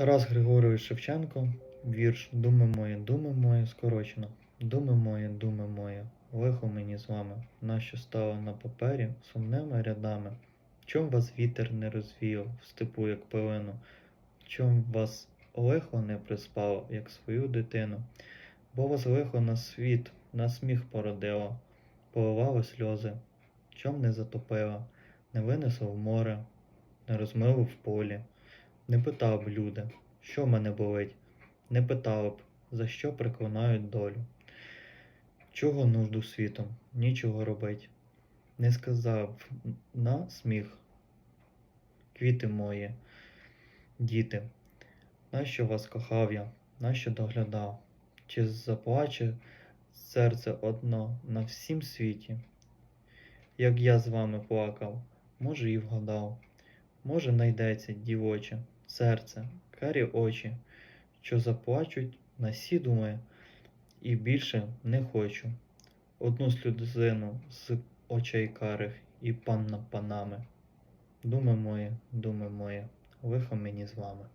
Тарас Григорович Шевченко, вірш Думи мої, думи мої, скорочено. Думи мої, думи мої, лихо мені з вами, нащо стало на папері сумними рядами. Чом вас вітер не розвіяв в степу, як пилину? Чом вас лихо не приспало, як свою дитину? Бо вас лихо на світ, на сміх породило, поливали сльози, чом не затопила, не винесло в море, не розмило в полі. Не питав б люди, що мене болить, не питав б, за що приклинають долю. Чого нужду світом, нічого робить, не сказав на сміх, квіти мої, діти, нащо вас кохав я, нащо доглядав, чи заплаче серце одно на всім світі, як я з вами плакав, може і вгадав. Може, найдеться, дівоче, серце, карі очі, що заплачуть на сі думи, і більше не хочу. Одну сльозину з очей карих і панна панами. Думи мої, думи мої, лихо мені з вами.